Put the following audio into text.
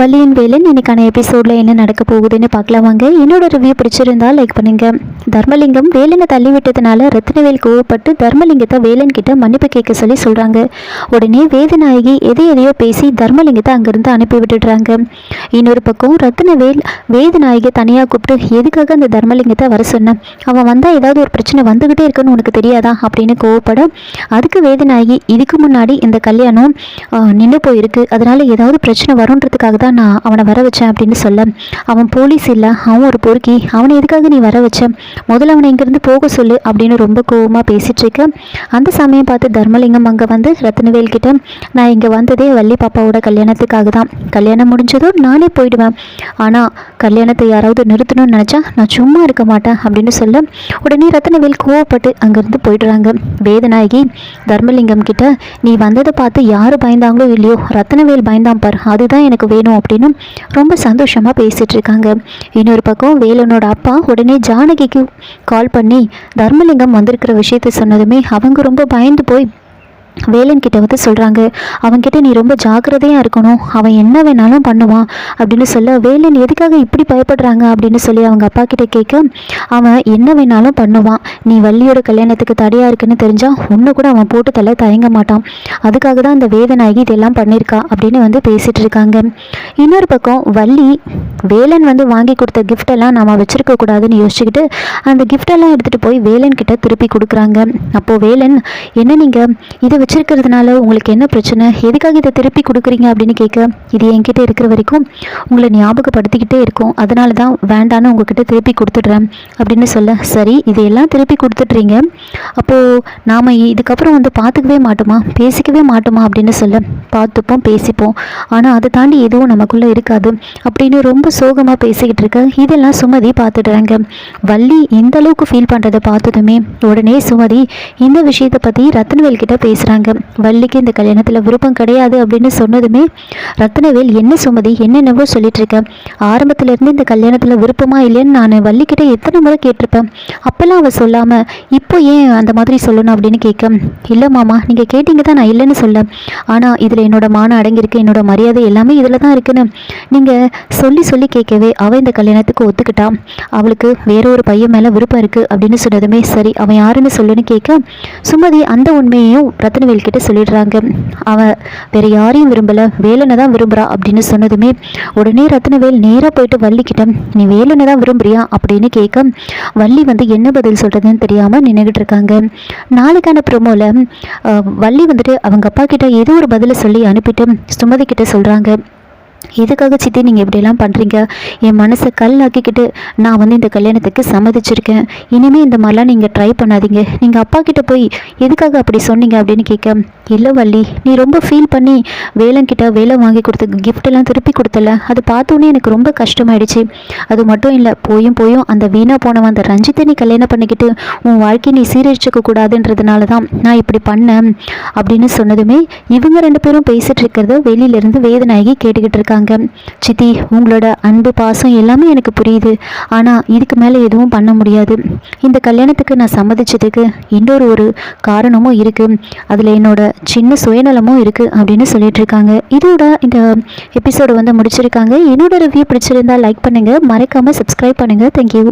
வள்ளியின் வேலன் இன்னைக்கான எபிசோடில் என்ன நடக்க போகுதுன்னு பார்க்கலாம் வாங்க. என்னோட ரிவ்யூ பிடிச்சிருந்தா லைக் பண்ணுங்க. தர்மலிங்கம் வேலனை தள்ளி விட்டதுனால ரத்னவேல் கோவப்பட்டு தர்மலிங்கத்தை வேலன் கிட்ட மன்னிப்பு கேட்க சொல்லி சொல்கிறாங்க உடனே வேதநாயகி எதை எதையோ பேசி தர்மலிங்கத்தை அங்கேருந்து அனுப்பி விட்டுடுறாங்க. இன்னொரு பக்கம் ரத்னவேல் வேதநாயகி தனியாக கூப்பிட்டு எதுக்காக அந்த தர்மலிங்கத்தை வர சொன்னேன் அவன் வந்தால் ஏதாவது ஒரு பிரச்சனை வந்துக்கிட்டே இருக்குன்னு உனக்கு தெரியாதா? அப்படின்னு கோவப்பட அதுக்கு வேதநாயகி இதுக்கு முன்னாடி இந்த கல்யாணம் நின்று போயிருக்கு. அதனால ஏதாவது பிரச்சனை வரும்ன்றதுக்காக தான் நான் அவனை வர வச்சேன் அப்படின்னு சொல்ல அவன் போலீஸ் இல்லை அவன் ஒரு பொறுக்கி. அவனை எதுக்காக நீ வர வச்ச? முதல்ல அவனை இங்கேருந்து போக சொல்லு அப்படின்னு ரொம்ப கோபமாக பேசிட்டு இருக்க. அந்த சமயம் பார்த்து தர்மலிங்கம் அங்கே வந்து ரத்னவேல் கிட்ட நான் இங்கே வந்ததே வள்ளி பாப்பாவோட கல்யாணத்துக்காக தான். கல்யாணம் முடிஞ்சதும் நானே போயிடுவேன். ஆனால் கல்யாணத்தை யாராவது நிறுத்தணும்னு நினச்சா நான் சும்மா இருக்க மாட்டேன் அப்படின்னு சொல்ல உடனே ரத்னவேல் கோவப்பட்டு அங்கேருந்து போயிடுறாங்க. வேதநாயகி தர்மலிங்கம் கிட்ட நீ வந்ததை பார்த்து யார் பயந்தாங்களோ இல்லையோ ரத்னவேல் பயந்தான் பார். அதுதான் எனக்கு வேணும். அப்படின்னு ரொம்ப சந்தோஷமாக பேசிகிட்டு இருக்காங்க இன்னொரு பக்கம் வேலனோட அப்பா உடனே ஜானகிக்கு கால் பண்ணி தர்மலிங்கம் வந்திருக்கிற விஷயத்தை சொன்னதுமே அவங்க ரொம்ப பயந்து போய் வேலன் கிட்ட வந்து சொல்கிறாங்க அவன்கிட்ட நீ ரொம்ப ஜாக்கிரதையாக இருக்கணும். அவன் என்ன வேணாலும் பண்ணுவான். அப்படின்னு சொல்ல வேலன் எதுக்காக இப்படி பயப்படுறாங்க? அப்படின்னு சொல்லி அவங்க அப்பா கிட்ட கேட்க அவன் என்ன வேணாலும் பண்ணுவான். நீ வள்ளியோட கல்யாணத்துக்கு தடையாக இருக்குன்னு தெரிஞ்சால் ஒன்று கூட அவன் போட்டு தலை தயங்க மாட்டான். அதுக்காக தான் அந்த வேதனாகி இதெல்லாம் பண்ணியிருக்கா அப்படின்னு வந்து பேசிகிட்டு இருக்காங்க. இன்னொரு பக்கம் வள்ளி வேலன் வந்து வாங்கி கொடுத்த கிஃப்டெல்லாம் நம்ம வச்சுருக்க கூடாதுன்னு யோசிச்சுக்கிட்டு அந்த கிஃப்டெல்லாம் எடுத்துகிட்டு போய் வேலன் கிட்ட திருப்பி கொடுக்குறாங்க. அப்போது வேலன் என்ன நீங்கள் இதை வச்சிருக்கிறதுனால உங்களுக்கு என்ன பிரச்சனை? எதுக்காக இதை திருப்பி கொடுக்குறீங்க அப்படின்னு கேட்க இது என்கிட்ட இருக்கிற வரைக்கும் உங்களை ஞாபகப்படுத்திக்கிட்டே இருக்கும். அதனால தான் வேண்டான்னு உங்ககிட்ட திருப்பி கொடுத்துட்றேன் அப்படின்னு சொல்ல சரி இதையெல்லாம் திருப்பி கொடுத்துட்றீங்க. அப்போது நாம் இதுக்கப்புறம் வந்து பார்த்துக்கவே மாட்டோமா? பேசிக்கவே மாட்டோமா? அப்படின்னு சொல்ல பார்த்துப்போம் பேசிப்போம். ஆனால் அதை தாண்டி எதுவும் நமக்குள்ளே இருக்காது அப்படின்னு ரொம்ப சோகமாக பேசிக்கிட்டு இருக்க இதெல்லாம் சுமதி பார்த்துடுறாங்க. வள்ளி இந்த அளவுக்கு ஃபீல் பண்ணுறதை பார்த்ததுமே உடனே சுமதி இந்த விஷயத்தை பற்றி ரத்னவேல் கிட்ட பேசுகிறாங்க வள்ளிக்கு இந்த கல்யாணத்தில் விருப்பம் கிடையாது அப்படின்னு சொன்னதுமே ரத்னவேல் என்ன சுமதி என்னென்னவோ சொல்லிட்டு இருக்கேன் ஆரம்பத்திலேருந்து இந்த கல்யாணத்தில் விருப்பமா இல்லைன்னு நான் வள்ளிக்கிட்ட எத்தனை முறை கேட்டிருப்பேன். அப்போல்லாம் அவள் சொல்லாமல் இப்போ ஏன் அந்த மாதிரி சொல்லணும்? அப்படின்னு கேட்க இல்லை மாமா நீங்கள் கேட்டீங்க தான் நான் இல்லைன்னு சொல்ல. ஆனால் இதில் என்னோட மானம் அடங்கியிருக்கு என்னோட மரியாதை எல்லாமே இதில் தான் இருக்குன்னு. நீங்கள் சொல்லி சொல்லி கேட்கவே அவள் இந்த கல்யாணத்துக்கு ஒத்துக்கிட்டா. அவளுக்கு வேற ஒரு பையன் மேலே விருப்பம் இருக்குது அப்படின்னு சொன்னதுமே சரி அவன் யாருன்னு சொல்லுன்னு கேட்க சுமதி அந்த உண்மையையும் ரத்னவேல் கிட்ட சொல்லிடுறாங்க. அவன் வேற யாரையும் விரும்பலை. வேலனை தான் விரும்புகிறா அப்படின்னு சொன்னதுமே உடனே ரத்னவேல் நேராக போயிட்டு வள்ளிக்கிட்ட நீ வேலனை தான் விரும்புறியா? அப்படின்னு கேட்க வள்ளி வந்து என்ன பதில் சொல்கிறதுன்னு தெரியாமல் நின்றுக்கிட்டு இருக்காங்க. நாளைக்கான ப்ரோமோவில் வள்ளி வந்துட்டு அவங்க அப்பா கிட்ட ஏதோ ஒரு பதிலை சொல்லி அனுப்பிட்டு சுமதி கிட்ட சொல்கிறாங்க எதுக்காக சித்தி நீங்கள் இப்படியெல்லாம் பண்ணுறீங்க என் மனசை கல்லாக்கிக்கிட்டு நான் வந்து இந்த கல்யாணத்துக்கு சம்மதிச்சிருக்கேன். இனிமேல் இந்த மாதிரிலாம் நீங்கள் ட்ரை பண்ணாதீங்க. நீங்கள் அப்பா கிட்ட போய் எதுக்காக அப்படி சொன்னீங்க அப்படின்னு கேட்க இல்லை வள்ளி நீ ரொம்ப ஃபீல் பண்ணி வேலங்கிட்ட வேலை வாங்கி கொடுத்த கிஃப்டெல்லாம் திருப்பி கொடுத்தல அது பார்த்தோன்னே எனக்கு ரொம்ப கஷ்டமாயிடுச்சு. அது மட்டும் இல்லை போயும் போயும் அந்த வீணாக போனவன் அந்த ரஞ்சித்தை நீ கல்யாணம் பண்ணிக்கிட்டு உன் வாழ்க்கையை நீ சீரழிச்சிக்க கூடாதுன்றதுனால தான் நான் இப்படி பண்ணேன். அப்படின்னு சொன்னதுமே இவங்க ரெண்டு பேரும் பேசிகிட்டு இருக்கிறத வெளியிலேருந்து வேதநாயகி கேட்டுக்கிட்டு இருக்காங்க சித்தி உங்களோட அன்பு பாசம் எல்லாமே எனக்கு புரியுது. ஆனால் இதுக்கு மேலே எதுவும் பண்ண முடியாது. இந்த கல்யாணத்துக்கு நான் சம்மதிச்சதுக்கு இன்னொரு ஒரு காரணமும் இருக்குது அதில் என்னோட சின்ன சுயநலமும் இருக்குது அப்படின்னு சொல்லிட்டு இருக்காங்க. இதோட இந்த எபிசோடு வந்து முடிச்சிருக்காங்க. என்னோட ரிவ்யூ பிடிச்சிருந்தா லைக் பண்ணுங்கள் மறக்காமல் சப்ஸ்கிரைப் பண்ணுங்கள் தேங்க்யூ